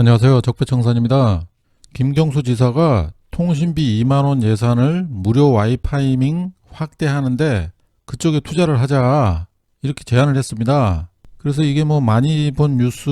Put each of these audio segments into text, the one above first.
안녕하세요. 적폐청산입니다. 김경수 지사가 통신비 2만원 예산을 무료 와이파이밍 확대하는데 그쪽에 투자를 하자 이렇게 제안을 했습니다. 그래서 이게 뭐 많이 본 뉴스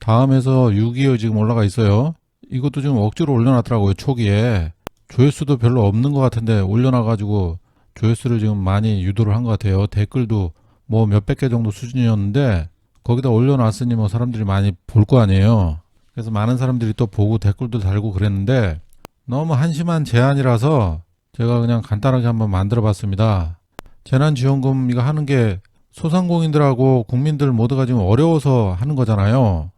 다음에서 6위에 지금 올라가 있어요. 이것도 지금 억지로 올려놨더라고요. 초기에 조회수도 별로 없는 것 같은데 올려놔가지고 조회수를 지금 많이 유도를 한 것 같아요. 댓글도 뭐 몇백 개 정도 수준이었는데 거기다 올려놨으니 뭐 사람들이 많이 볼 거 아니에요. 그래서 많은 사람들이 또 보고 댓글도 달고 그랬는데 너무 한심한 제안이라서 제가 그냥 간단하게 한번 만들어 봤습니다. 재난지원금 이거 하는 게 소상공인들하고 국민들 모두가 지금 어려워서 하는 거잖아요.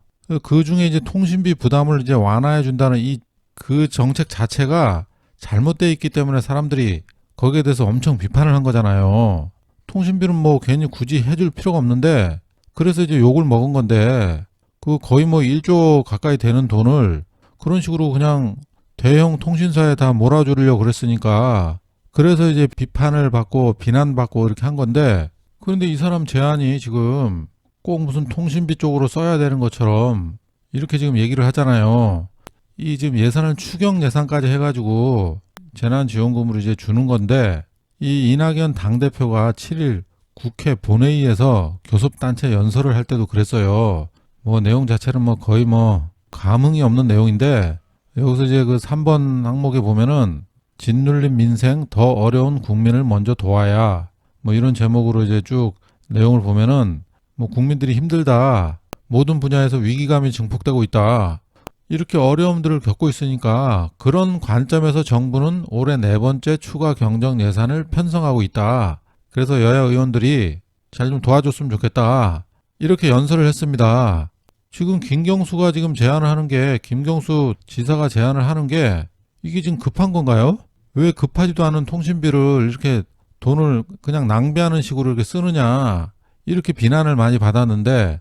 그 중에 이제 통신비 부담을 이제 완화해 준다는 이 그 정책 자체가 잘못되어 있기 때문에 사람들이 거기에 대해서 엄청 비판을 한 거잖아요. 통신비는 뭐 괜히 굳이 해줄 필요가 없는데 그래서 이제 욕을 먹은 건데 그 거의 뭐 1조 가까이 되는 돈을 그런 식으로 그냥 대형 통신사에 다 몰아주려고 그랬으니까 그래서 이제 비판을 받고 비난받고 이렇게 한 건데 그런데 이 사람 제안이 지금 꼭 무슨 통신비 쪽으로 써야 되는 것처럼 이렇게 지금 얘기를 하잖아요. 이 지금 예산을 추경 예산까지 해가지고 재난지원금으로 이제 주는 건데 이 이낙연 당대표가 7일 국회 본회의에서 교섭단체 연설을 할 때도 그랬어요. 뭐 내용 자체는 뭐 거의 뭐 감흥이 없는 내용인데 여기서 이제 그 3번 항목에 보면은 짓눌린 민생 더 어려운 국민을 먼저 도와야 뭐 이런 제목으로 이제 쭉 내용을 보면은 뭐 국민들이 힘들다 모든 분야에서 위기감이 증폭되고 있다 이렇게 어려움들을 겪고 있으니까 그런 관점에서 정부는 올해 네 번째 추가 경정 예산을 편성하고 있다. 그래서 여야 의원들이 잘 좀 도와줬으면 좋겠다. 이렇게 연설을 했습니다. 지금 김경수가 지금 제안을 하는 게 김경수 지사가 제안을 하는 게 이게 지금 급한 건가요? 왜 급하지도 않은 통신비를 이렇게 돈을 그냥 낭비하는 식으로 이렇게 쓰느냐 이렇게 비난을 많이 받았는데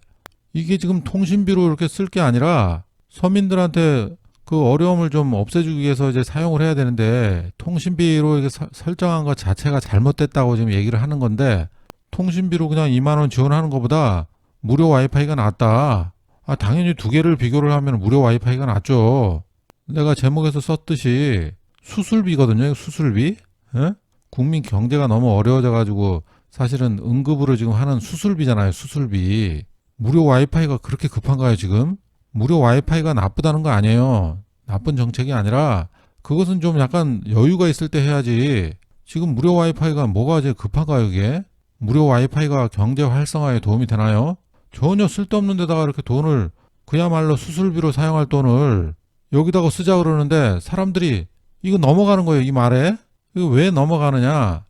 이게 지금 통신비로 이렇게 쓸 게 아니라 서민들한테 그 어려움을 좀 없애주기 위해서 이제 사용을 해야 되는데 통신비로 이게 서- 설정한 것 자체가 잘못됐다고 지금 얘기를 하는 건데 통신비로 그냥 2만 원 지원하는 것보다 무료 와이파이가 낫다. 아 당연히 두 개를 비교를 하면 무료 와이파이가 낫죠. 내가 제목에서 썼듯이 수술비거든요. 수술비. 예? 국민 경제가 너무 어려워져 가지고 사실은 응급으로 지금 하는 수술비잖아요. 수술비. 무료 와이파이가 그렇게 급한가요, 지금? 무료 와이파이가 나쁘다는 거 아니에요. 나쁜 정책이 아니라 그것은 좀 약간 여유가 있을 때 해야지. 지금 무료 와이파이가 뭐가 제일 급한가요, 이게? 무료 와이파이가 경제 활성화에 도움이 되나요? 전혀 쓸데없는 데다가 이렇게 돈을 그야말로 수술비로 사용할 돈을 여기다가 쓰자 그러는데 사람들이 이거 넘어가는 거예요, 이 말에? 이거 왜 넘어가느냐?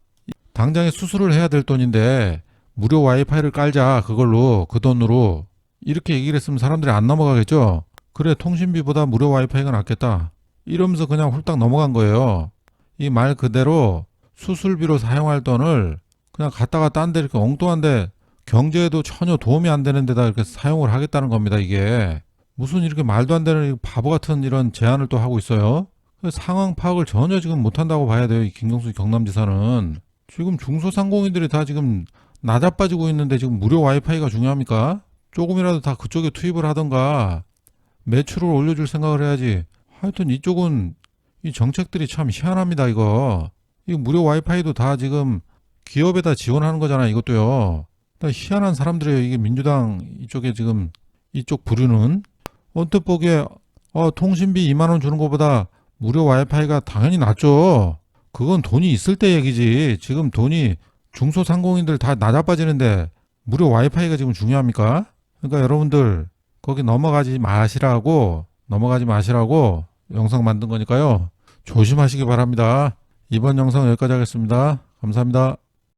당장에 수술을 해야 될 돈인데 무료 와이파이를 깔자 그걸로 그 돈으로 이렇게 얘기를 했으면 사람들이 안 넘어가겠죠. 그래 통신비보다 무료 와이파이가 낫겠다. 이러면서 그냥 훌딱 넘어간 거예요. 이 말 그대로 수술비로 사용할 돈을 그냥 갖다가 딴 데 이렇게 엉뚱한 데 경제에도 전혀 도움이 안 되는 데다 이렇게 사용을 하겠다는 겁니다. 이게 무슨 이렇게 말도 안 되는 바보 같은 이런 제안을 또 하고 있어요. 그 상황 파악을 전혀 지금 못한다고 봐야 돼요. 이 김경수 경남지사는 지금 중소상공인들이 다 지금 나자빠지고 있는데 지금 무료 와이파이가 중요합니까? 조금이라도 다 그쪽에 투입을 하던가 매출을 올려줄 생각을 해야지. 하여튼 이쪽은 이 정책들이 참 희한합니다. 이거 이 무료 와이파이도 다 지금 기업에다 지원하는 거잖아. 이것도요. 다 희한한 사람들이에요. 이게 민주당 이쪽에 지금 이쪽 부류는 언뜻 보기에 어, 통신비 2만 원 주는 것보다 무료 와이파이가 당연히 낫죠. 그건 돈이 있을 때 얘기지. 지금 돈이 중소상공인들 다 나자빠지는데 무료 와이파이가 지금 중요합니까? 그러니까 여러분들 거기 넘어가지 마시라고 넘어가지 마시라고 영상 만든 거니까요. 조심하시기 바랍니다. 이번 영상 여기까지 하겠습니다. 감사합니다.